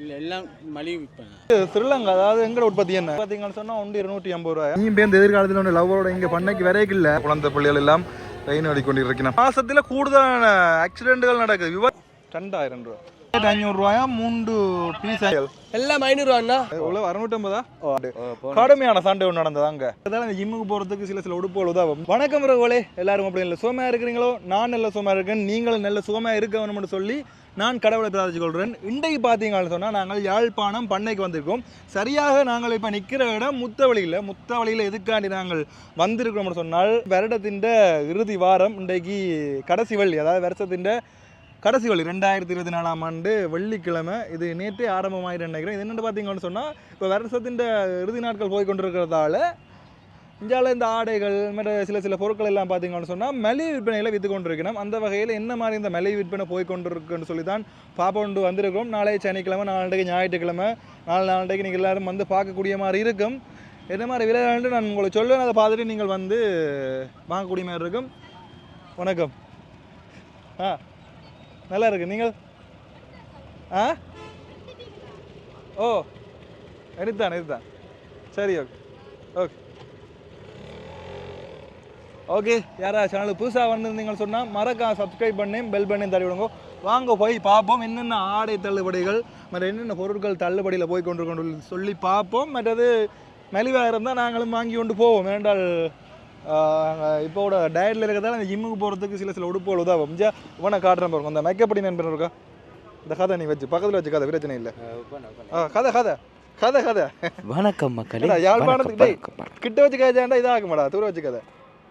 இல்லை எல்லாம் மலிவு விற்பனை. ஸ்ரீலங்கா அதாவது எங்கட உற்பத்தி என்ன? பார்த்தீங்கன்னு சொன்னா ஒன்று இருநூற்றி ஐம்பது ரூபாய். நீ பேருந்து எதிர்காலத்தில் ஒன்று லவ்வோட இங்கே பண்ணைக்கு வரைக்கும் இல்லை. குழந்தை பிள்ளைகள் எல்லாம் ட்ரெயின் மாசத்துல கூடுதலான ஆக்சிடென்ட்கள் நடக்குது. விபத்து ரெண்டாயிரம் ரூபா அஞ்சூறு ரூபாயா? மூன்று பீஸ் எல்லாம் ஐநூறுவாண்ணா எவ்வளோ அறுநூற்றம்பதா? கடுமையான சண்டை ஒன்று நடந்தது அங்கே. அதால இந்த ஜிம்முக்கு போகிறதுக்கு சில சில உடுப்புகள் உதவும். வணக்கம் ரகுவலே எல்லாரும் அப்படி இல்லை. சுகமாக இருக்கிறீங்களோ? நான் நல்ல சுகமாக இருக்கேன். நீங்களும் நல்ல சுகமாக இருக்க வேணும்னு சொல்லி நான் கடவுளை பிரார்த்திச்சு கொள்கிறேன் இன்றைக்கு பார்த்தீங்கன்னு சொன்னால் நாங்கள் யாழ்ப்பாணம் பண்ணைக்கு வந்திருக்கோம். சரியாக நாங்கள் இப்போ நிற்கிற இடம் முத்தவழியில் முத்தவழியில் எதுக்காண்டி நாங்கள் வந்திருக்கிறோம்னு சொன்னால் வருடத்தின் இறுதி வாரம் இன்றைக்கு கடைசி வள்ளி அதாவது வருஷத்தின் கடைசி வழி ரெண்டாயிரத்தி இருபத்தி நாலாம் ஆண்டு வெள்ளிக்கிழமை. இது நேற்றே ஆரம்பமாயிட்டு நினைக்கிறேன். இது என்னென்னு பார்த்தீங்கன்னு சொன்னால் இப்போ வருஷத்தின் இறுதி நாட்கள் போய் கொண்டிருக்கிறதால இந்தியாவில் இந்த ஆடைகள் மற்ற சில சில பொருட்கள் எல்லாம் பார்த்தீங்கன்னு சொன்னால் மலிவு விற்பனையில் விற்று கொண்டிருக்கணும். அந்த வகையில் என்ன மாதிரி இந்த மலிவு விற்பனை போய் கொண்டிருக்குன்னு சொல்லி தான் பாப்போண்டு வந்திருக்கிறோம். நாளை சனிக்கிழமை நாளைக்கு ஞாயிற்றுக்கிழமை நாலு நாளைக்கு நீங்கள் எல்லாரும் வந்து பார்க்கக்கூடிய மாதிரி இருக்கும். என்ன மாதிரி விளையாண்டு நான் உங்களை சொல்லுவேன். அதை பார்த்துட்டு நீங்கள் வந்து வாங்கக்கூடிய மாதிரி இருக்கும். வணக்கம். ஆ நல்லா இருக்கு. நீங்கள்? ஆ? ஓ எடுத்தான் எடுத்தான் சரி ஓகே. ஓகே. ஓகே யாரா சேனல் புதுசாக வந்திருந்தீங்கன்னு சொன்னால் மறக்காம சப்ஸ்கிரைப் பண்ணி பெல் பண்ணி தள்ளி விடுங்க வாங்க போய் பார்ப்போம் என்னென்ன ஆடை தள்ளுபடிகள் மற்ற என்னென்ன பொருட்கள் தள்ளுபடியில் போய் கொண்டு கொண்டு சொல்லி பார்ப்போம். மற்றது மெலிவாக இருந்தால் நாங்களும் வாங்கி கொண்டு போவோம். ஏனென்றால் இப்போட டயட்டில் இருக்கிறதால அந்த ஜிம்முக்கு போகிறதுக்கு சில சில உடுப்புகள் உதவும். ஜா உன காட்டுறேன் பாருங்க. அந்த மெக்கப்படி நண்பன் இருக்கா? இந்த கதை நீ வச்சு பக்கத்தில் வச்சு கதை பிரச்சனை இல்லை. ஆ கதை கதை கதை கதை. வணக்கம் மக்களே யாழ்ப்பாணத்துக்கு. கிட்ட வச்சு கதைச்சாண்டா இதாகும் மாடா தூர வச்சு கதை.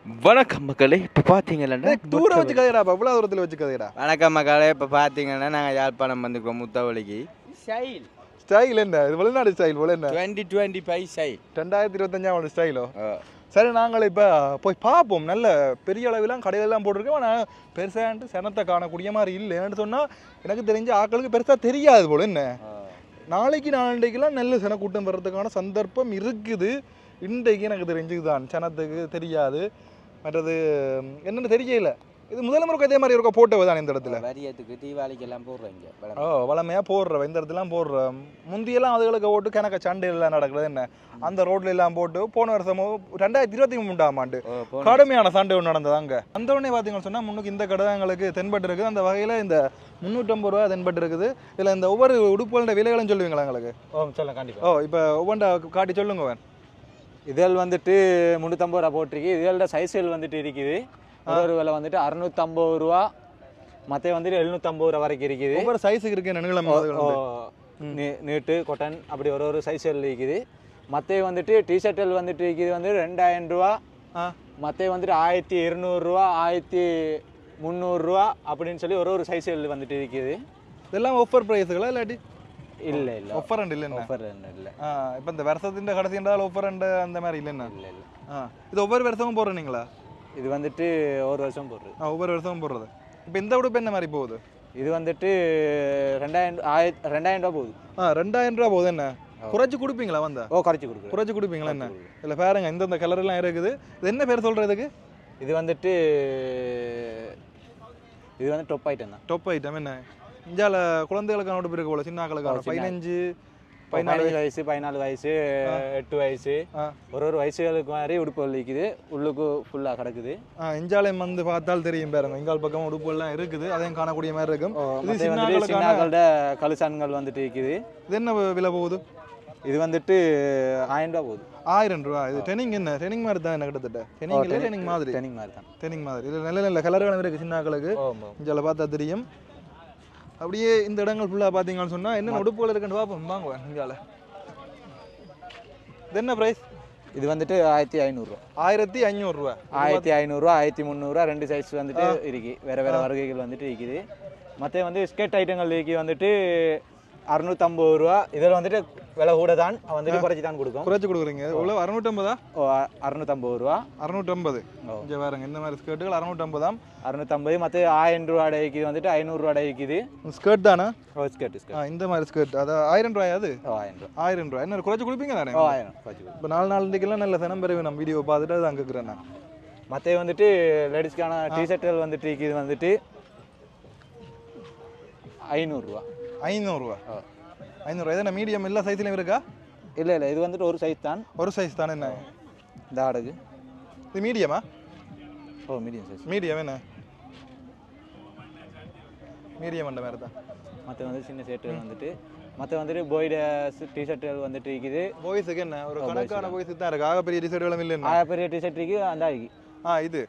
வணக்கம் மக்களே இப்போ பார்த்தீங்கன்னா டேய், தூர வச்சு கதைடா இவ்வளோ தூரத்தில் வச்சு கதைடா வணக்கம் மக்களே இப்போ பார்த்தீங்கன்னா நாங்கள் யாழ்ப்பாணம் வந்துருக்கோம் முத்தவழிக்கு சைல் ஸ்டைல் என்ன? இது வெளிநாடு ஸ்டைல் போல என்ன? டுவெண்ட்டி டுவெண்ட்டி ஃபைவ் சைல் ரெண்டாயிரத்தி இருபத்தஞ்சாம் ஸ்டைலோ? சரி நாங்கள் இப்போ போய் பார்ப்போம். நல்ல பெரிய அளவிலாம் கடையிலெல்லாம் போட்டிருக்கோம். ஆனால் பெருசான்ட்டு சனத்தை காணக்கூடிய மாதிரி இல்லை. சொன்னால் எனக்கு தெரிஞ்ச ஆட்களுக்கு பெருசாக தெரியாது போல என்ன? நாளைக்கு நாளைக்கெல்லாம் நல்ல சன கூட்டம் வர்றதுக்கான சந்தர்ப்பம் இருக்குது. இன்றைக்கு எனக்கு தெரிஞ்சுக்குதான். சனத்துக்கு தெரியாது. மற்றது என்னன்னு தெரியல. இது முதலமுறைக்கு அதே மாதிரி இருக்க? போட்டோ தான் இந்த இடத்துல. வரியத்துக்கு தீபாவளிக்கு எல்லாம் போடுறீங்க ஓ வளமையாக போடுற இந்த இடத்துலாம் போடுற. முந்தியெல்லாம் அதுகளுக்கு ஓட்டு கணக்க சண்டை எல்லாம் நடக்குது என்ன? அந்த ரோட்ல எல்லாம் போட்டு போன வருஷமோ ரெண்டாயிரத்தி இருபத்தி மூன்றாம் ஆண்டு கடுமையான சண்டை ஒன்று நடந்தது அங்கே. அந்த உடனே பார்த்தீங்கன்னு சொன்னால் முன்னுக்கு இந்த கடை எங்களுக்கு தென்பட்டு இருக்குது. அந்த வகையில் இந்த முந்நூற்றம்பது ரூபா தென்பட்டு இருக்குது. இதில் இந்த ஒவ்வொரு உடுப்புகளோட விலைகளும் சொல்லுவீங்களா எங்களுக்கு ஓ சொல்ல கண்டிப்பாக ஓ இப்போ ஒவ்வொன்றா காட்டி சொல்லுங்க வேன் இதழ் வந்துட்டு முந்நூற்றம்பது ரூபா போட்டிருக்கு. இதழோட சைஸ்கள் வந்துட்டு இருக்குது. ஒரு விலை வந்துட்டு அறுநூத்தம்பது ரூபா மற்ற வந்துட்டு எழுநூத்தம்பது ரூபா வரைக்கும் இருக்குது. ஒவ்வொரு சைஸுக்கு இருக்கு நீளம் அதுகள் ஓ, வந்து. நீ- நீட்டு கொட்டன் அப்படி ஒரு ஒரு சைஸ்கள் இருக்குது. மற்ற வந்துட்டு டிஷர்ட்டுகள் வந்துட்டு இருக்குது. வந்து ரெண்டாயிரம் ரூபா. மற்ற வந்துட்டு ஆயிரத்தி இருநூறுவா ஆயிரத்தி முந்நூறுரூவா அப்படின்னு சொல்லி ஒரு ஒரு சைஸ்கள் வந்துட்டு இருக்குது. இதெல்லாம் ஆஃபர் ப்ரைஸுகளா இல்லாட்டி? இல்லை இல்லை ஆஃபர் அண்ட் இல்லைன்னா ஆஃபர் இல்லை ஆ இப்போ இந்த வருஷத்தின் கடைசி என்றால் ஆஃபர் அண்ட் அந்த மாதிரி இல்லை இல்லை ஆ இது ஒவ்வொரு வருஷமும் போடுறீங்களா இது வந்துட்டு ஒரு வருஷம் போடுறது ஒவ்வொரு வருஷமும் போடுறது இப்போ இந்த உடுப்பு என்ன மாதிரி போகுது இது வந்துட்டு ரெண்டாயிரம் ஆயிரத்தி ரெண்டாயிரம் ரூபா போகுது ஆ ரெண்டாயிரம் ரூபா போகுது என்ன குறைச்சி கொடுப்பீங்களா வந்தா ஓ குறைச்சி கொடுக்குறேன் குறைச்சி கொடுப்பீங்களா என்ன இல்லை பாருங்க இந்தந்த கலர் எல்லாம் இருக்குது இது என்ன பேர் சொல்றதுக்கு இது வந்துட்டு இது வந்து டொப் ஐட்டம் தான் டொப் ஐட்டம் என்ன இந்தியாவில் குழந்தைகளுக்கான உடுப்பு இருக்கு போல சின்ன ஆக்களுக்கான. ஓ, சின்ன. பதினஞ்சு பதினாலு வயசு. பதினாலு வயசு எட்டு வயசு. ஒரு ஒரு வயசுகளுக்கு மாதிரி உடுப்பு இருக்குது உள்ளுக்கு ஃபுல்லாக கிடக்குது. இஞ்சாலயம் வந்து பார்த்தால் தெரியும் பாருங்க. இங்கால் பக்கம் உடுப்பு எல்லாம் இருக்குது. அதையும் காணக்கூடிய மாதிரி இருக்கும். சின்னாக்களோட கலுசான்கள் வந்துட்டு இருக்குது இது என்ன விலை போகுது? இது வந்துட்டு ஆயிரம் ரூபா போகுது. ஆயிரம் ரூபா. இது டெனிங் என்ன? டெனிங் மாதிரி தான் என்ன கிட்டத்தட்ட? டெனிங் இல்லை டெனிங் மாதிரி? டெனிங் மாதிரி தான். டெனிங் மாதிரி. இதில் நல்ல நல்ல கலர்களும் இருக்குது சின்ன ஆக்களுக்கு. ஆமாம் இஞ்சால பார்த்தா தெரியும். அப்படியே இந்த இடங்கள் ஃபுல்லாக பார்த்தீங்கன்னு சொன்னால் என்ன உடுப்புகள் இருக்குன்னு பார்ப்போம். வாங்குவேன் இங்கால. இது என்ன ப்ரைஸ் இது வந்துட்டு ஆயிரத்தி ஐநூறுரூவா ஆயிரத்தி ஐநூறுரூவா ஆயிரத்தி ஐநூறுரூவா ஆயிரத்தி முந்நூறுரூவா ரெண்டு சைஸ் வந்துட்டு இருக்கு. வேற வேற வருகைகள் வந்துட்டு இருக்குது. மற்ற வந்து ஸ்கேட் ஐட்டங்கள் இருக்கு வந்துட்டு அறுநூத்தம்பது ரூபா. இதில் வந்துட்டு விலை கூட தான் வந்துட்டு குறைச்சி தான் கொடுக்கும். குறைச்சி கொடுக்குறீங்க. எவ்வளோ அறுநூற்றம்பதா? ஓ அறுநூத்தம்பது ரூபா. அறுநூற்றம்பது. இங்கே பாருங்க இந்த மாதிரி ஸ்கர்ட்டுகள் அறுநூற்றம்பதாம். அறுநூத்தம்பது மற்ற ஆயிரம் ரூபா அடை இருக்குது வந்துட்டு ஐநூறுரூவா அடை இருக்குது ஸ்கர்ட் தானே? ஓ ஆ இந்த மாதிரி ஸ்கர்ட் அது ஆயிரம் ரூபாயா அது? ஆயிரம் ரூபா. ஆயிரம் ரூபாய் என்ன குறைச்சி கொடுப்பீங்க தானே? ஆயிரம் இப்போ நாலு நாளைக்கெல்லாம் நல்ல தினம் பெறுவேன். நம்ம வீடியோ பார்த்துட்டு அங்கே இருக்கிறேன் நான். மற்ற வந்துட்டு லேடிஸ்க்கான டிஷர்ட்டுகள் வந்துட்டு இருக்குது வந்துட்டு ஐநூறுரூவா ஐநூறுரூவா ஓ ஐநூறு இது என்ன மீடியம் எல்லா சைஸ்லையும் இருக்கா? இல்லை இல்லை இது வந்துட்டு ஒரு சைஸ் தான். ஒரு சைஸ் தானே என்ன? இந்த ஆடுக்கு. இது மீடியமா ஓ மீடியம் சைஸ் மீடியம் என்ன? மீடியம் அந்த மாதிரி தான். மற்ற வந்து சின்ன ஷர்ட்டுகள் வந்துட்டு மற்ற வந்துட்டு போய்டு டிஷர்ட்டுகள் வந்துட்டு இருக்குது. பாய்ஸுக்கு என்ன? ஒரு கணக்கான பாய்ஸுக்கு தான் இருக்கு. ஆக பெரிய டிசைடுகளும் இல்லைன்னா. ஆ, பெரிய டிஷர்ட் இருக்கு அந்த ஆகி ஆ இது.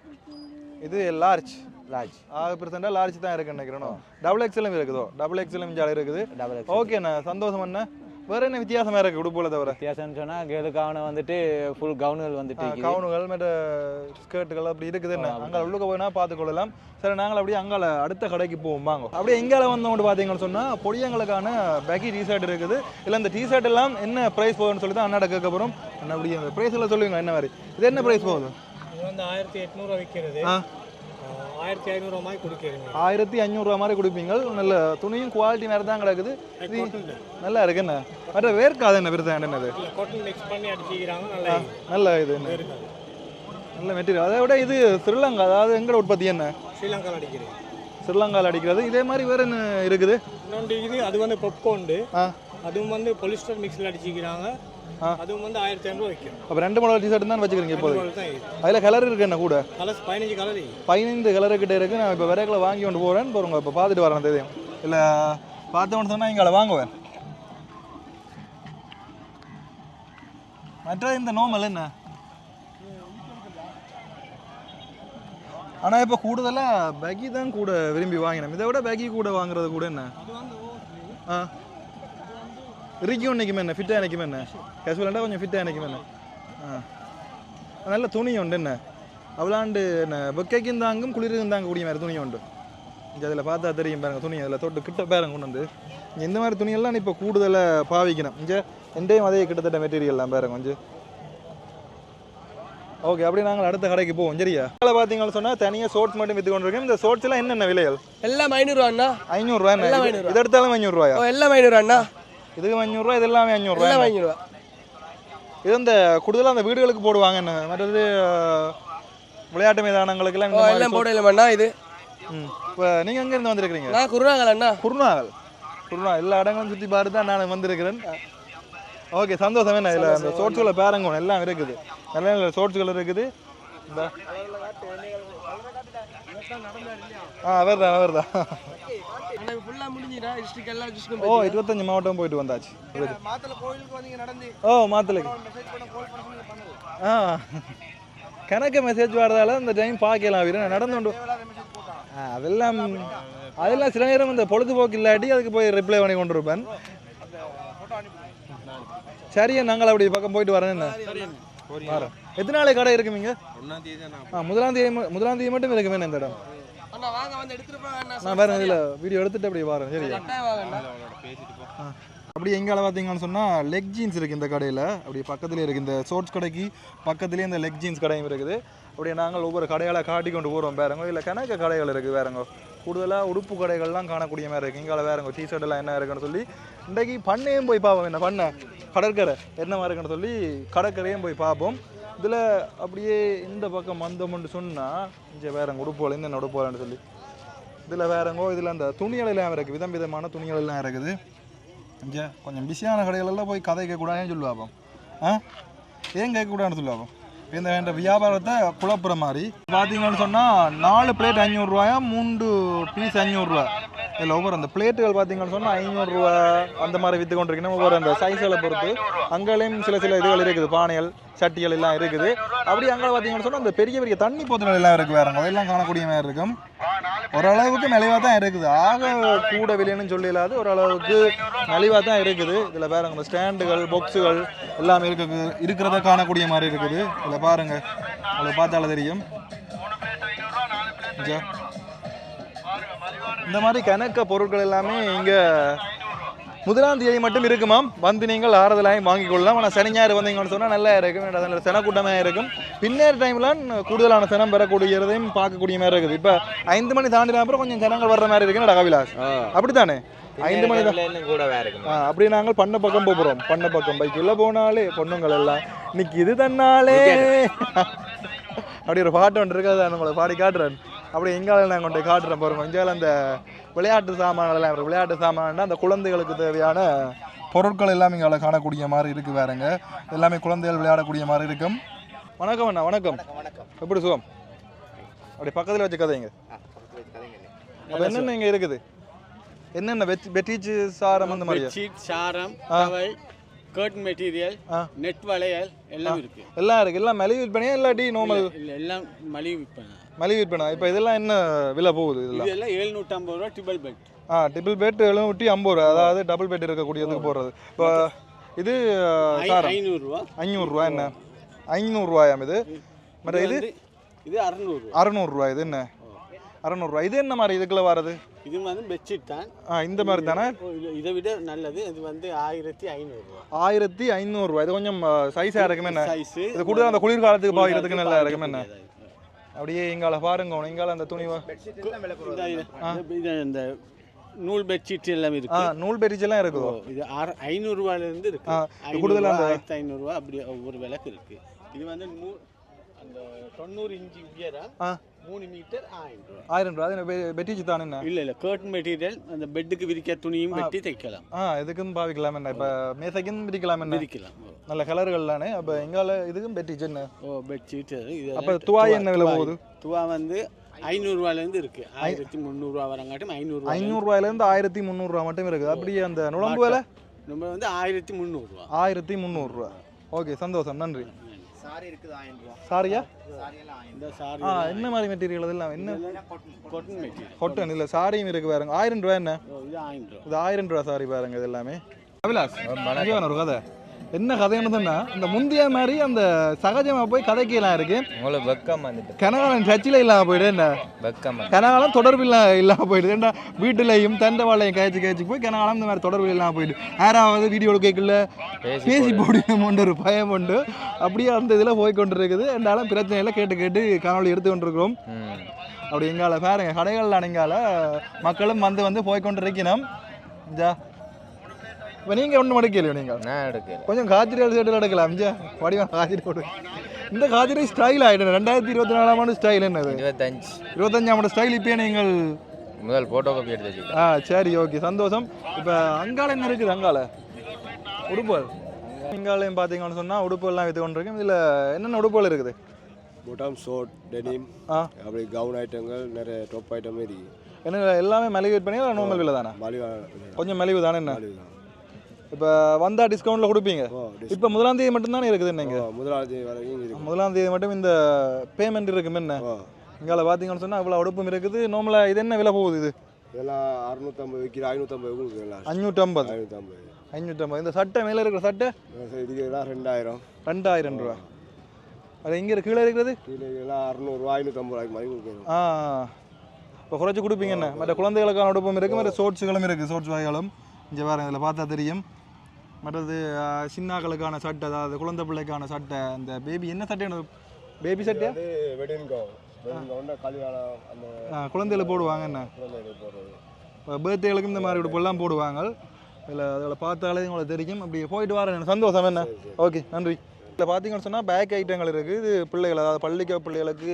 இது லார்ஜ் லார்ஜ் ஆக பெர்சென்டாக லார்ஜ் தான் இருக்குன்னு நினைக்கிறேன். டபுள் எக்ஸ்எலும் இருக்குதோ? டபுள் எக்ஸ்எலும் ஜாலி இருக்குது. டபுள் ஓகேண்ணா சந்தோஷம் அண்ணா. வேற என்ன வித்தியாசமா இருக்கு உடுப்புல தவிர? வித்தியாசம்னு சொன்னால் கேர்ளுக்கான வந்துட்டு ஃபுல் கவுனுகள் வந்துட்டு கவுனுகள் மற்ற ஸ்கர்ட்டுகள் அப்படி இருக்குது என்ன? அங்கே உள்ளுக்க போயினா பார்த்துக்கொள்ளலாம். சரி நாங்கள் அப்படியே அங்கால அடுத்த கடைக்கு போவோம் வாங்க. அப்படியே எங்கால வந்தவங்க பார்த்தீங்கன்னு சொன்னால் பொடியங்களுக்கான பேக்கி டிஷர்ட் இருக்குது. இல்லை இந்த டிஷர்ட் எல்லாம் என்ன ப்ரைஸ் போகுதுன்னு சொல்லி தான் அண்ணாட கேட்க போகிறோம் அண்ணா அப்படியே அந்த ப்ரைஸ் எல்லாம் சொல்லுவீங்க என்ன மாதிரி? இது என்ன ப்ரைஸ் போகுது? வந்து ஆயிரத்தி எட்நூறுவா விற்கிறது. ஆயிரத்தி ஐநூறுவா மாதிரி கொடுக்குறீங்க. ஆயிரத்தி அஞ்சூறுரூவா மாதிரி கொடுப்பீங்க. நல்ல துணியும் குவாலிட்டி மாதிரி தான் கிடக்குது. நல்லா இருக்கு என்ன? மற்ற வேர்க்காது என்ன? என்னது இல்லை காட்டன் மிக்ஸ் பண்ணி அடிச்சிக்கிறாங்க நல்லா நல்ல இது என்ன? நல்ல மெட்டீரியல் அதை விட இது ஸ்ரீலங்கா அதாவது எங்கட உற்பத்தி என்ன? ஸ்ரீலங்காவில் அடிக்கிறேன். ஸ்ரீலங்காவில் அடிக்கிறது. இதே மாதிரி வேற என்ன இருக்குது? இன்னொன்று இது அது வந்து பொப்கோண்டு அதுவும் வந்து பொலிஸ்டர் மிக்ஸில் அடிச்சிக்கிறாங்க. அதுவும் வந்து ஆயிரத்தி ஐநூறுவா விற்கும் அப்போ ரெண்டு மாடல் டிஷர்ட் தான் வச்சுக்கிறீங்க இது. அதில் கலர் இருக்கு என்ன கூட? கலர்ஸ் பதினஞ்சு கலர் பதினைந்து கலர் கிட்ட இருக்கு. நான் இப்போ விரைக்கில் வாங்கி கொண்டு போகிறேன் போகிறோங்க இப்போ பார்த்துட்டு வரேன் தெரியும் இல்லை பார்த்தவொன்னு சொன்னால் இங்கே வாங்குவேன். மற்ற இந்த நோமல் என்ன? ஆனால் இப்போ கூடுதலாக பேக்கி தான் கூட விரும்பி வாங்கினேன் இதை விட பேக்கி கூட வாங்குறது கூட என்ன? ஆ. இறுக்கியும் நிற்குமே என்ன? ஃபிட்டாக நிற்குமே என்ன? கேஷுவலாண்டா கொஞ்சம் ஃபிட்டாக நிற்குமே என்ன? ஆ. நல்ல துணி உண்டு என்ன? அவளாண்டு என்ன? வெக்கைக்கும் தாங்கும் குளிருக்கும் தாங்க கூடிய மாதிரி துணி உண்டு. இங்கே அதில் பார்த்தா தெரியும் பாருங்க துணி அதில் தொட்டு கிட்ட பேரங்க கொண்டு வந்து. இந்த மாதிரி துணியெல்லாம் இப்போ கூடுதலாக பாவிக்கணும். இங்கே எண்டையும் அதே கிட்டத்தட்ட மெட்டீரியல்லாம் பாருங்க கொஞ்சம். ஓகே அப்படி நாங்கள் அடுத்த கடைக்கு போவோம் சரியா? அதில் பார்த்தீங்கன்னு சொன்னால் தனியாக ஷோர்ட்ஸ் மட்டும் விற்று கொண்டிருக்கோம். இந்த ஷோர்ட்ஸ் எல்லாம் என்னென்ன விலைகள்? எல்லாம் ஐநூறுவா அண்ணா. ஐநூறுரூவா. இது எடுத்தாலும் ஐநூறுரூவாயா எல்லாம் ஐநூறுவா அண்ணா. இதுக்கு ஐநூறுரூவா இது எல்லாமே ஐநூறுரூவா எல்லாம் இது இந்த கூடுதலாக அந்த வீடுகளுக்கு போடுவாங்க என்ன? மற்றது விளையாட்டு மைதானங்களுக்கெல்லாம் எல்லாம் போடலாம் அண்ணா இது? ம். இப்போ நீங்கள் எங்கேருந்து வந்திருக்கிறீங்க? நான் குருநாகல் அண்ணா குருநாகல். குருநா எல்லா இடங்களும் சுற்றி பார்த்து தான் நான் வந்திருக்கிறேன். ஓகே சந்தோஷம் என்ன? இதில் அந்த சோட்ஸ்களை பேரங்க எல்லாம் இருக்குது. நல்ல நல்ல சோட்ஸ்கள் இருக்குது. இந்த. ஆ அவர்தான் அவர்தான். அண்ணா ஃபுல்லாக முடிஞ்சுடா டிஸ்ட்ரிக்ட் எல்லா டிஸ்ட்ரிக்டும் ஓ இருபத்தஞ்சு மாவட்டம் போயிட்டு வந்தாச்சு ஓ மாத்தலைக்கு ஆ கணக்கு மெசேஜ் வரதால இந்த டைம் பார்க்கலாம் வீரன் நான் நடந்து கொண்டு அதெல்லாம் அதெல்லாம் சில நேரம் இந்த பொழுதுபோக்கு இல்லாட்டி அதுக்கு போய் ரிப்ளை பண்ணி கொண்டு இருப்பேன் சரியா நாங்கள் அப்படி பக்கம் போயிட்டு வரேன் என்ன வரேன் எத்தனை நாளைக்கு கடை இருக்குமீங்க ஆ முதலாம் தேதி ம- முதலாம் தேதி மட்டும் இருக்குமே இந்த இடம் நான் பாருங்க இதில் வீடியோ எடுத்துட்டு அப்படி வரேன். சரியா. அப்படி எங்கால பார்த்தீங்கன்னு சொன்னால் லெக் ஜீன்ஸ் இருக்குது இந்த கடையில். அப்படி பக்கத்துலேயே இருக்குது இந்த ஷோர்ட்ஸ் கடைக்கு பக்கத்துலேயே இந்த லெக் ஜீன்ஸ் கடையும் இருக்குது. அப்படியே நாங்கள் ஒவ்வொரு கடைகளை காட்டி கொண்டு போகிறோம் வேறங்க இல்லை கணக்கு கடைகள் இருக்குது வேறங்க கூடுதலாக உடுப்பு கடைகள்லாம் காணக்கூடிய மாதிரி இருக்குது இங்கால வேறங்க டிஷர்ட் எல்லாம் என்ன இருக்குன்னு சொல்லி இன்றைக்கு பண்ணையும் போய் பார்ப்போம். என்ன பண்ண? கடற்கரை. என்ன மாதிரி இருக்குன்னு சொல்லி கடற்கரையும் போய் பார்ப்போம். இதில் அப்படியே இந்த பக்கம் வந்தோம்னு சொன்னால் இங்கே வேறங்க உடுப்போல என்ன உடுப்போலன்னு சொல்லி. இதில் வேறங்கோ இதில் அந்த துணிகளெல்லாம் இருக்குது. விதம் விதமான துணிகளெல்லாம் இருக்குது. இங்கே கொஞ்சம் பிஸியான கடைகளெல்லாம் போய் கதை கேட்கக்கூடாதுன்னு சொல்லுவாப்போம் ஆ? ஏன் கேட்கக்கூடாதுன்னு சொல்லுவாப்போம் இந்த என்ற வியாபாரத்தை குழப்புற மாதிரி. பார்த்தீங்கன்னு சொன்னால் நாலு பிளேட் ஐநூறுரூவாயா மூன்று பீஸ் ஐநூறுரூவா இதில் ஒவ்வொரு அந்த பிளேட்டுகள் பார்த்தீங்கன்னு சொன்னால் ஐநூறுரூவா அந்த மாதிரி விற்று கொண்டிருக்கணும் ஒவ்வொரு அந்த சைஸ்களை பொறுத்து அங்கேயும் சில சில இதுகள் இருக்குது. பானைகள் சட்டிகள் எல்லாம் இருக்குது. அப்படி அங்கே பார்த்தீங்கன்னு சொன்னால் அந்த பெரிய பெரிய தண்ணி போத்தல்கள் எல்லாம் இருக்குது வேறு அதெல்லாம் காணக்கூடிய மாதிரி இருக்கும். ஓரளவுக்கு நலிவாக தான் இருக்குது. ஆக கூட விலைன்னு சொல்லிடாது ஓரளவுக்கு நலிவாக தான் இருக்குது. இதில் பாருங்க இந்த ஸ்டாண்டுகள் பொக்ஸுகள் எல்லாமே இருக்குது. இருக்கிறத காணக்கூடிய மாதிரி இருக்குது. இதில் பாருங்கள் அதை பார்த்தால தெரியும். ஜா இந்த மாதிரி கணக்க பொருட்கள் எல்லாமே இங்கே முதலாம் தேதி மட்டும் இருக்குமாம் வந்து நீங்கள் ஆறுதலாயும் வாங்கிக் கொள்ளலாம். ஆனால் சனி ஞாயிறு வந்தீங்கன்னு சொன்னால் நல்லா இருக்கும் அதில் செனக்கூட்டமாக இருக்கும். பின்னர் டைம்லாம் கூடுதலான சனம் பெறக்கூடியதையும் பார்க்கக்கூடிய மாதிரி இருக்குது. இப்போ ஐந்து மணி தாண்டின அப்புறம் கொஞ்சம் ஜனங்கள் வர்ற மாதிரி இருக்குன்னு டகாவிலாஸ் அப்படித்தானே? ஐந்து மணி தான் கூட வேற இருக்கு ஆ அப்படியே நாங்கள் பண்ண பக்கம் போகிறோம். பண்ண பக்கம். பைக்குள்ள போனாலே பொண்ணுங்கள் எல்லாம் இன்னைக்கு இது தன்னாலே அப்படி ஒரு பாட்டு ஒன்று இருக்கு அதை உங்களை பாடி காட்டுறேன். அப்படி எங்கால நான் கொண்டு போய் காட்டுறேன் பாருங்க. இங்கால அந்த விளையாட்டு சாமான்கள் எல்லாம் விளையாட்டு சாமான்னா அந்த குழந்தைகளுக்கு தேவையான பொருட்கள் எல்லாமே இங்கே காணக்கூடிய மாதிரி இருக்கு வேறங்க எல்லாமே குழந்தைகள் விளையாடக்கூடிய மாதிரி இருக்கும். வணக்கம் அண்ணா வணக்கம். எப்படி சுகம்? அப்படி பக்கத்தில் வச்சு கதைங்க. அப்போ என்னென்ன இங்கே இருக்குது? என்னென்ன வெட் வெட்டீச்சு சாரம் அந்த மாதிரி பெட்ஷீட் சாரம். டவல் கர்ட் மெட்டீரியல் ஆ. நெட் வளையல் எல்லாம் இருக்கு. எல்லாம் இருக்கு. எல்லாம் மலிவு விற்பனையா இல்லாட்டி நார்மல் இல்ல எல்லாம் மலிவு விற்பனை. மலிவு விற்பனை இப்போ இதெல்லாம் என்ன விலை போகுது இதெல்லாம்? இதெல்லாம் எழுநூற்றம்பது ரூபா ட்ரிபிள் பெட் ஆ ட்ரிபிள் பெட் எழுநூற்றி ஐம்பது ரூபா. அதாவது டபுள் பெட் இருக்கக்கூடியதுக்கு போடுறது. இப்போ இது ஐநூறுரூவா. ஐநூறுரூவா என்ன? ஐநூறுரூவாயாம் இது. மற்ற இது? இது அறநூறுவா அறநூறுரூவா. இது என்ன? அறநூறுரூவா. இது என்ன மாதிரி இதுக்குள்ள வர்றது? இது வந்து பெட்ஷீட் தான். ஆ இந்த மாதிரி தானே? இதை விட நல்லது. இது வந்து ஆயிரத்தி ஐநூறுரூவா. ஆயிரத்தி ஐநூறுரூவா. இது கொஞ்சம் சைஸாக இருக்குமே என்ன? சைஸு இது கூட அந்த குளிர்காலத்துக்கு பாக்கிறதுக்கு நல்லா இருக்குமே என்ன? அப்படியே இங்கால பாருங்க இங்கால அந்த துணி இந்த நூல் பெட்ஷீட் எல்லாம் இருக்கு. நூல் பெரிச்சு எல்லாம் இருக்குதோ இது ஆறு ஐநூறுரூவாலேருந்து இருக்கு. ஆ, இது கூடுதலா அந்த- ஆயிரத்தி ஐநூறுரூவா அப்படி ஒவ்வொரு விலைக்கு இருக்கு. இது வந்து நூ அந்த தொண்ணூறு இன்ச்சு உயரம் மூணு மீட்டர் ஆயிரம் ரூபா. ஆயிரம் ரூபா. அது பெட்டிச்சு தானே என்ன? இல்ல இல்ல கர்டன் மெட்டீரியல் அந்த பெட்டுக்கு விரிக்க துணியும் வெட்டி தைக்கலாம். ஆ இதுக்கும் பாவிக்கலாம் என்ன? இப்போ மேசைக்கும் பிரிக்கலாம் என்ன? விரிக்கலாம். நல்ல கலர்கள் தானே? அப்போ எங்கால இதுக்கும் பெட்டிச்சு என்ன? ஓ பெட்ஷீட் இது அப்ப துவாய் என்ன விலை போகுது? துவா வந்து ஐநூறுரூவாலேருந்து இருக்கு. ஆயிரத்தி முந்நூறுரூவா வரங்காட்டும் ஐநூறுரூவா ஐநூறுரூவாயிலேருந்து ஆயிரத்தி முந்நூறுரூவா மட்டும் இருக்குது அப்படியே அந்த நுழம்பு விலை? நம்ம வந்து ஆயிரத்தி முந்நூறுரூவா ஆயிரத்தி முந்நூறுரூவா ஓகே சந்தோஷம். நன்றி. சாரியா? இந்த சாரி ஆ என்ன மாதிரி மெட்டீரியல் இதெல்லாம் என்ன? காட்டன் இல்லை சாரியும் இருக்கு பாருங்க. ஆயிரம் ரூபா என்ன? இது ஆயிரம் ரூபா. சாரி பாருங்க இது எல்லாமே. அபிலாஷ் ஒரு கதை. என்ன கதைன்னு சொன்னா இந்த முந்தைய மாதிரி அந்த சகஜமா போய் கதைக்கலாம் இருக்கு. உங்களுக்கு வெக்கம் வந்துட்டு. கனகாலம் டச்சில் இல்லாம போயிடு என்ன? வெக்கம் கனகாலம் தொடர்பு இல்லா இல்லாம போயிடுது. ஏன்டா வீட்டுலையும் தண்டவாளையும் கழிச்சு கழிச்சு போய் கனகாலம் இந்த மாதிரி தொடர்பு இல்லாம போயிடு. யாராவது வீடியோ கேட்கல? பேசி போடுவோம் ஒரு பயம் உண்டு. அப்படியே அந்த இதில் போய் கொண்டு இருக்குது ரெண்டாலும் பிரச்சனையில கேட்டு கேட்டு காணொளி எடுத்து கொண்டிருக்கிறோம். அப்படி எங்கால பாருங்க கடைகள் அடங்கால மக்களும் வந்து வந்து போய் கொண்டு இருக்கணும் ஜா இப்போ நீங்கள் ஒன்றும் மடிக்கலையோ நீங்கள் நான் எடுக்கல. கொஞ்சம் காத்திரி சைடில் எடுக்கலாம் ஜா வடிவம் காத்திரி போடு. இந்த காத்திரி ஸ்டைல் ஆகிடும் ரெண்டாயிரத்தி இருபத்தி நாலாம் ஆண்டு ஸ்டைல் என்னது? இருபத்தஞ்சு. இருபத்தஞ்சாம் ஆண்டு ஸ்டைல் இப்போ நீங்கள் முதல் ஃபோட்டோ காப்பி எடுத்து ஆ சரி ஓகே சந்தோஷம். இப்போ அங்கால என்ன இருக்குது? அங்கால உடுப்புகள். இங்காலையும் பார்த்தீங்கன்னு சொன்னால் உடுப்புகள்லாம் வித்து கொண்டு இருக்கு இதில் என்னென்ன உடுப்புகள் இருக்குது? பொட்டாம் ஷோட் டெனிம் ஆ. அப்படி கவுன் ஐட்டங்கள் நிறைய டாப் ஐட்டம் இருக்கு. என்ன எல்லாமே மலிவு விற்பனை நார்மல் விலை தானே கொஞ்சம் மலிவு தானே என்ன? இப்போ வந்தா டிஸ்கவுண்ட்டில் கொடுப்பீங்க. இப்போ முதலாம் தேதி மட்டும்தானே இருக்குது நீங்கள் முதலாவது தேதி வரைக்கும் முதலாம் தேதி மட்டும் இந்த பேமெண்ட் இருக்கும் என்ன? இங்கால பார்த்தீங்கன்னு சொன்னால் இவ்வளோ உடுப்பும் இருக்குது. நார்மலாக இது என்ன விலை போகுது இது? இதெல்லாம் அறுநூத்தம்பது விற்கிற ஐநூற்றம்பது அஞ்சூற்றம்பது ஐநூற்றம்பது அஞ்சூற்றம்பது இந்த சட்டை மேலே இருக்கிற சட்டை? இதுக்கு எல்லாம் ரெண்டாயிரம். ரெண்டாயிரம் ரூபா. அது எங்கே கீழே இருக்கிறது? கீழே எல்லாம் அறுநூறுவா ஐநூற்றம்பது ரூபாய்க்கு மாதிரி கொடுக்குறோம் ஆ இப்போ குறைச்சி கொடுப்பீங்க என்ன? மற்ற குழந்தைகளுக்கான உடுப்பும் இருக்குது மற்ற ஷோர்ட்ஸுகளும் இருக்குது ஷோர்ட்ஸ் வகைகளும். இங்கே வேறு இதில் பார்த்தா தெரியும். மற்றது சின்னாக்களுக்கான சட்டை அதாவது குழந்தை பிள்ளைக்கான சட்டை அந்த பேபி என்ன சட்டை பேபி சட்டையா? அது வெட்டிங் குழந்தைகளுக்கு போடுவாங்க என்ன? பர்த்டேகளுக்கும் இந்த மாதிரி உடுப்பெல்லாம் போடுவாங்க. இதில் அதில் பார்த்தாலே உங்களுக்கு தெரியும். அப்படி போயிட்டு வரேன். சந்தோஷம் என்ன? ஓகே நன்றி. இதில் பார்த்தீங்கன்னு சொன்னால் பேக் ஐட்டங்கள் இருக்குது இது பிள்ளைகள் அதாவது பள்ளிக்க பிள்ளைகளுக்கு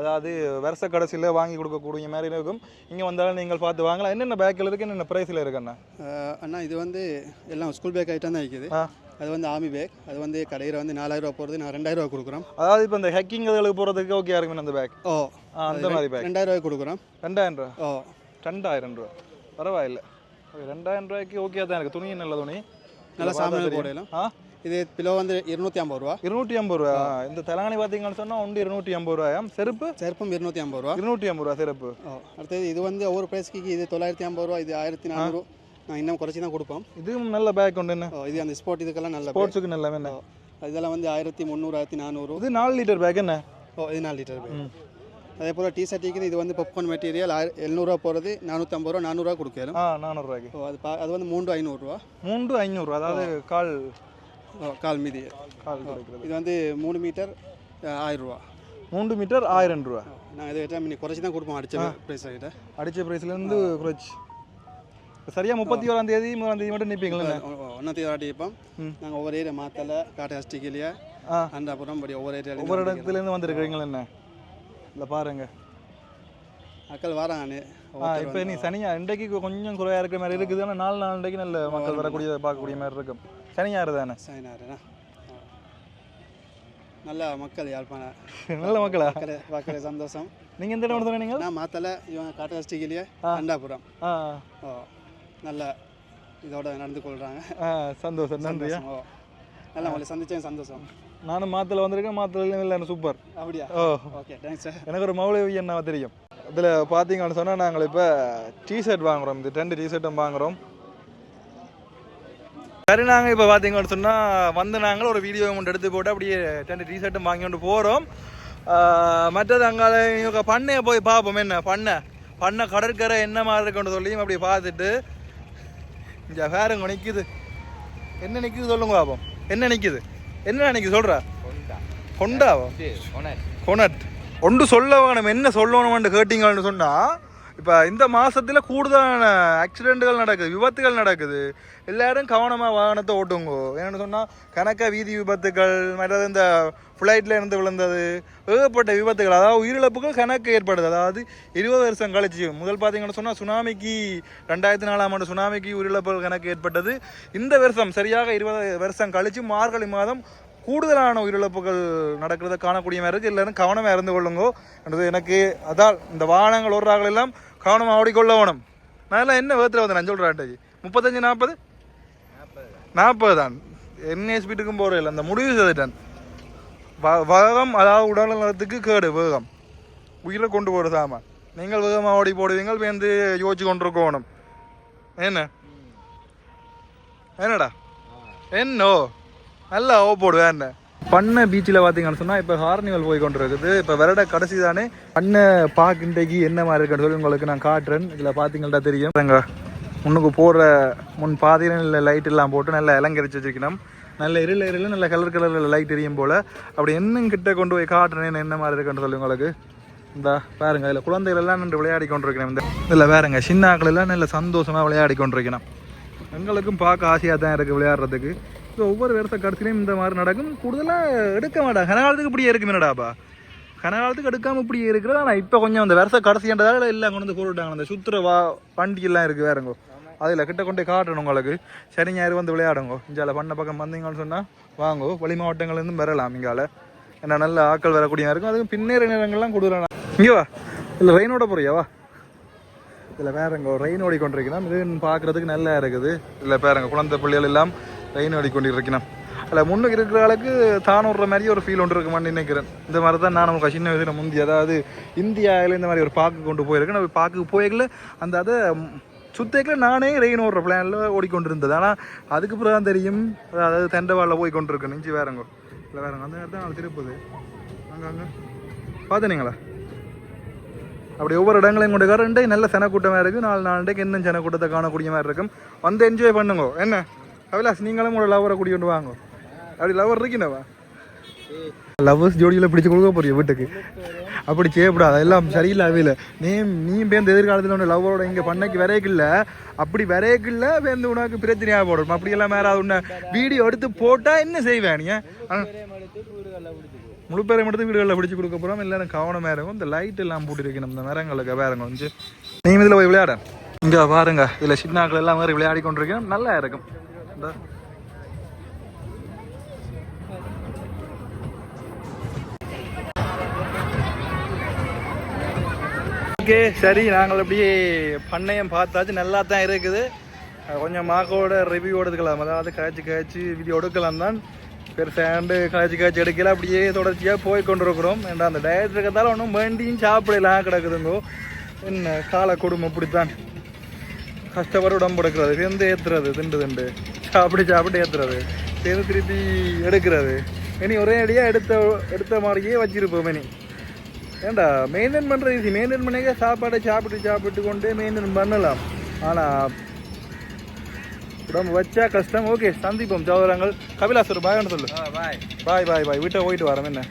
அதாவது வருஷ கடைசியில் வாங்கி கொடுக்கக்கூடிய மாதிரி இருக்கும். இங்கே வந்தாலும் நீங்கள் பார்த்து வாங்கலாம். என்னென்ன பேக்கில் இருக்குது என்னென்ன ப்ரைஸில் இருக்குண்ணா அண்ணா? இது வந்து எல்லாம் ஸ்கூல் பேக் ஐட்டம் தான் இருக்குது. அது வந்து ஆர்மி பேக் அது வந்து கடையில் வந்து நாலாயிரம் ரூபா போகிறது நான் ரெண்டாயிரம் ரூபா கொடுக்குறோம். அதாவது இப்போ இந்த ஹேக்கிங் இதுகளுக்கு போகிறதுக்கு ஓகே இருக்குமே அந்த பேக் ஓ. அந்த மாதிரி பேக் ரூபாய்க்கு கொடுக்குறோம். ரெண்டாயிரம் ரூபா? ஓ. ரெண்டாயிரம் ரூபா. பரவாயில்ல. ரெண்டாயிரம் ரூபாய்க்கு ஓகே தான் இருக்குது துணி நல்ல துணி? நல்ல தெரியும். போடலாம். ஆ? இது கிலோ வந்து இருநூற்றி ஐம்பது ரூபா. இருநூற்றி ஐம்பது ரூபா. இந்த தெலங்கானி பார்த்தீங்கன்னு சொன்னால் ஒன்று இருநூற்றி ஐம்பது ரூபாயாம் செருப்பு? செருப்பும் இருநூற்றி ஐம்பது ரூபா. இருநூற்றி ஐம்பது ரூபா செருப்பு. அடுத்தது இது வந்து ஒவ்வொரு ப்ரைஸ்க்கு இது தொள்ளாயிரத்தி ஐம்பது ரூபா இது ஆயிரத்தி நானூறு. நான் இன்னும் குறைச்சி தான் கொடுப்போம். இதுவும் நல்ல பேக் உண்டு என்ன? இது அந்த ஸ்போர்ட் இதுக்கெல்லாம் நல்ல. ஸ்போர்ட்ஸுக்கு நல்ல என்ன? இதெல்லாம் வந்து ஆயிரத்தி முந்நூறு ஆயிரத்தி நானூறு. இது நாலு லிட்டர் பேக் என்ன? ஓ இது நாலு லிட்டர் பேக் அதே போல் டி ஷர்ட்டுக்கு இது வந்து பாப்கார்ன் மெட்டீரியல் எழுநூறுவா போகிறது நானூற்றம்பது ரூபா நானூறுரூவா கொடுக்கலும் ஆ நானூறுரூவாய்க்கு அது அது வந்து மூன்று ஐநூறுரூவா மூன்று ஐநூறு அதாவது கால் கால் மீதி. கால் கொடுக்குறது. இது வந்து மூணு மீட்டர் ஆயிரம் ரூபா. மூன்று மீட்டர் ஆயிரம் ரூபா. நாங்கள் இதை பண்ணி குறைச்சி தான் கொடுப்போம் அடிச்ச ப்ரைஸ் ஆகிட்ட அடித்த ப்ரைஸ்லேருந்து குறைச்சி. சரியாக முப்பத்தி ஓராம் தேதி முதலாம் தேதி மட்டும் நிற்பீங்களே ஒன்றாம் தேதி இப்போ ம். நாங்கள் ஒவ்வொரு ஏரியா மாத்தலை காட்டு அந்த அப்புறம் படி ஒவ்வொரு ஏரியா ஒவ்வொரு இடத்துலேருந்து வந்திருக்கிறீங்களா என்ன? இல்லை பாருங்க. மக்கள் வராங்க இப்போ நீ சனியா இன்றைக்கு கொஞ்சம் குறையா இருக்கிற மாதிரி இருக்குது. ஆனால் நாலு நாள் இன்றைக்கு நல்ல மக்கள் வரக்கூடிய பார்க்கக்கூடிய மாதிரி இருக்கும். சனியாறு தானே? சைனாருண்ணா நல்ல மக்கள் யாழ்ப்பாணம் நல்ல மக்களா? பார்க்குற சந்தோஷம். நீங்கள் எந்த இடம் சொன்னீங்க நான் மாத்தலை இவங்க காட்டகஸ்டிகிலேயே ஆ. அண்டாபுரம். ஆ. ஓ நல்ல இதோட நடந்து கொள்கிறாங்க சந்தோஷம் நன்றியா? ஓ. நல்லா உங்களை சந்திச்சேன் சந்தோஷம். நானும் மாத்தில் வந்திருக்கேன் மாத்தில் இல்லை சூப்பர் அப்படியா? ஓ. ஓகே தேங்க்ஸ் சார் எனக்கு ஒரு மௌலவி அண்ணாவை தெரியும். இதில் பார்த்தீங்கன்னு சொன்னால் நாங்கள் இப்போ டிஷர்ட் வாங்குறோம். இந்த ரெண்டு டிஷர்ட்டும் வாங்குறோம். சரி நாங்கள் இப்போ பார்த்தீங்கன்னு சொன்னால் வந்து நாங்கள் ஒரு வீடியோ ஒன்று எடுத்து போட்டு அப்படியே ரெண்டு டிஷர்ட்டும் வாங்கி கொண்டு போகிறோம் மற்றது அங்கே இவங்க பண்ணையை போய் பார்ப்போம் என்ன பண்ணை. பண்ணை கடற்கரை என்ன மாதிரி இருக்குன்னு சொல்லியும் அப்படியே பார்த்துட்டு இங்கே வேறுங்க நிற்குது என்ன நிற்குது சொல்லுங்க பாப்போம். என்ன நிற்குது என்ன நிற்குது சொல்கிறா கொண்டாவா? கொனட் ஒன்று சொல்ல வேணும். என்ன சொல்லணும்னு கேட்டீங்கன்னு சொன்னால் இப்போ இந்த மாதத்தில் கூடுதலான ஆக்சிடெண்ட்டுகள் நடக்குது விபத்துகள் நடக்குது. எல்லாரும் கவனமாக வாகனத்தை ஓட்டுங்க. ஏன்னு சொன்னால் கணக்க வீதி விபத்துகள் மற்றது இந்த ஃப்ளைட்டில் இருந்து விழுந்தது ஏகப்பட்ட விபத்துகள். அதாவது உயிரிழப்புகள் கணக்கு ஏற்படுது. அதாவது இருபது வருஷம் கழிச்சு. முதல் பார்த்தீங்கன்னு சொன்னால் சுனாமிக்கு ரெண்டாயிரத்தி நாலாம் ஆண்டு சுனாமிக்கு உயிரிழப்புகள் கணக்கு ஏற்பட்டது. இந்த வருஷம் சரியாக இருபது வருஷம் கழிச்சு மார்கழி மாதம் கூடுதலான உயிரிழப்புகள் நடக்கிறத காணக்கூடிய மாதிரி இருக்குது எல்லாரும் கவனமாக இருந்து கொள்ளுங்கோ. என்றது எனக்கு அதான் இந்த வாகனங்கள் ஓடுறாங்களெல்லாம் எல்லாம் கவனமாக ஓடிக்கொள்ள வேணும். நான் என்ன வேத்தில் வந்து நான் சொல்கிறேன் முப்பத்தஞ்சு நாற்பது? நாற்பது தான். என்ன ஸ்பீடுக்கும் போகிற இல்லை அந்த முடிவு செய்துட்டேன். வேகம் அதாவது உடல் நலத்துக்கு கேடு வேகம். உயிரை கொண்டு போகிற சாமான் நீங்கள் வேகமாக ஓடி போடுவீங்க வந்து யோசிச்சு கொண்டிருக்கணும். என்ன? என்னடா? என்னோ? நல்லா ஓ போடுவேன் என்ன? பண்ண பீச்சில் பார்த்தீங்கன்னு சொன்னால் இப்போ ஹார்னிவல் போய் கொண்டு இருக்குது இப்போ விரட கடைசி தானே பண்ண பார்க் இன்றைக்கு என்ன மாதிரி இருக்குன்னு சொல்லி உங்களுக்கு நான் காட்டுறேன். இதில் பார்த்தீங்கள்டா தெரியும். எங்கள் முன்னுக்கு போடுற முன் பாதையில் லைட் எல்லாம் போட்டு நல்லா இலங்கரிச்சு வச்சிருக்கணும். நல்ல இருள் இருள் நல்ல கலர் கலரில் லைட் எரியும் போல். அப்படி இன்னும் கிட்ட கொண்டு போய் காட்டுறேன் என்ன மாதிரி இருக்குன்னு சொல்லி உங்களுக்கு. இந்த பாருங்க இதில் குழந்தைகள் எல்லாம் நின்று விளையாடி கொண்டிருக்கணும். இந்த இதில் வேறுங்க சின்ன எல்லாம் நல்ல சந்தோஷமாக விளையாடி கொண்டிருக்கணும். எங்களுக்கும் பார்க்க ஆசையாக தான் இருக்குது விளையாடுறதுக்கு. ஸோ ஒவ்வொரு வருஷ கடைசிலையும் இந்த மாதிரி நடக்கும். கூடுதலாக எடுக்க மாட்டாங்க கனகாலத்துக்கு இப்படியே இருக்கு என்னடாப்பா கனகாலத்துக்கு எடுக்காமல் இப்படியே இருக்கிறது. ஆனால் இப்போ கொஞ்சம் அந்த வருஷ கடைசின்றதால எல்லாம் கொண்டு வந்து போட்டுவிட்டாங்க அந்த சுற்றுற வா வண்டியெல்லாம் இருக்குது வேறங்கோ அதில் கிட்ட கொண்டு போய் காட்டணும் உங்களுக்கு. சரி ஞாயிறு வந்து விளையாடுங்கோ. இங்கால பண்ண பக்கம் வந்தீங்கன்னு சொன்னால் வாங்கோ. வெளி மாவட்டங்கள்லேருந்து வரலாம் இங்கால. ஏன்னா நல்ல ஆட்கள் வரக்கூடிய இருக்கும். அதுவும் பின்னேற நேரங்கள்லாம் கூடுதலான இங்கே வா. இல்லை ரெயினோட போறியா? வா. இதில் வேறங்க ரெயின் ஓடிக்கொண்டிருக்கணும் இது பார்க்குறதுக்கு நல்லா இருக்குது. இல்லை பேரங்க குழந்தை பிள்ளைகள் எல்லாம் ரெயின் ஓடிக்கொண்டிருக்கணும் அதில் முன்னுக்கு இருக்கிற அளவுக்கு தான் விடுற மாதிரி ஒரு ஃபீல் ஒன்று இருக்குமான்னு நினைக்கிறேன். இந்த மாதிரி தான் நான் நமக்கு சின்ன வயசில் முந்தி அதாவது இந்தியாவில் இந்த மாதிரி ஒரு பார்க்கு கொண்டு போயிருக்கேன். நான் பார்க்கு போயிருக்கல அந்த அதை சுத்தேக்கில் நானே ரெயின் ஓடுற பிளானில் ஓடிக்கொண்டிருந்தது. ஆனால் அதுக்கு பிறகு தான் தெரியும் அதாவது தண்டவாளில் போய் கொண்டிருக்கேன். நெஞ்சு வேறங்கோ. இல்லை வேறங்க. அந்த நேரத்தில் நான் திருப்புது. அங்கே அங்கே. பார்த்துனீங்களா அப்படி ஒவ்வொரு இடங்களையும் கொண்டு ரெண்டே நல்ல சனக்கூட்டமாக இருக்குது நாலு நாலு இன்னும் சனக்கூட்டத்தை காணக்கூடிய மாதிரி இருக்கும். வந்து என்ஜாய் பண்ணுங்க. என்ன? அவிலாஸ் நீங்களும் உங்களோட லவரை கூட்டி கொண்டு வாங்க. அப்படி லவர் இருக்கீனவா லவ்வர்ஸ் ஜோடியில் பிடிச்சு கொடுக்க போறிய வீட்டுக்கு. அப்படி செய்யக்கூடாது அதெல்லாம் சரியில்லை அவையில் நீ நீ பேருந்து எதிர்காலத்தில் ஒன்று லவ்வரோட இங்கே பண்ணைக்கு வரையக்கில்ல அப்படி வரையக்கில்ல பேருந்து உனக்கு பிரச்சனையாக போடும் அப்படியெல்லாம் வேற உன்னை வீடியோ எடுத்து போட்டால் என்ன செய்வேன் நீ? முழு பேரை மட்டும் வீடுகளில் பிடிச்சி கொடுக்க போகிறோம் எல்லாரும் கவனமாக இருக்கும் இந்த லைட் எல்லாம் போட்டுருக்கணும். இந்த மரங்களுக்கு வேறங்க வந்து. நீங்கள் இதில் போய் விளையாட. இங்கே பாருங்க. இதில் சின்னாக்கள் எல்லாம் மாதிரி விளையாடி கொண்டிருக்கோம் நல்லா இருக்கும். இந்த ஓகே சரி நாங்கள் அப்படியே பண்ணையம் பார்த்தாச்சு. நல்லா தான் இருக்குது கொஞ்சம் மாக்கோட ரிவ்யூ எடுத்துக்கலாம். அதாவது காய்ச்சி காய்ச்சி விதி எடுக்கலாம் தான். பெருசாண்டு காய்ச்சி காய்ச்சி எடுக்கல அப்படியே தொடர்ச்சியாக போய் கொண்டிருக்கிறோம். ஏன்டா அந்த டயட் இருக்கிறதால ஒன்றும் வேண்டியும் சாப்பிடலாம் கிடக்குதுங்கோ. என்ன கால குடும்பம் அப்படித்தான். கஷ்டப்பட்டு உடம்பு எடுக்கிறது சேர்ந்து ஏற்றுறது திண்டு திண்டு. சாப்பிட்டு சாப்பிட்டு ஏற்றுறது சேர்ந்து திருப்பி எடுக்கிறது. இனி ஒரே அடியாக எடுத்த எடுத்த மாதிரியே வச்சிருப்போம் இனி. ஏண்டா மெயின்டைன் பண்ணுறது ஈஸி மெயின்டைன் பண்ணிக்க சாப்பாடை சாப்பிட்டு சாப்பிட்டு கொண்டு மெயின்டைன் பண்ணலாம். ஆனால் உடம்பு வச்சா கஷ்டம். ஓகே சந்திப்போம். சகோதரங்கள் கபிலாசர் பாய்னு சொல்லு. பாய் பாய் பாய் பாய் வீட்டை போயிட்டு வரேன் என்ன?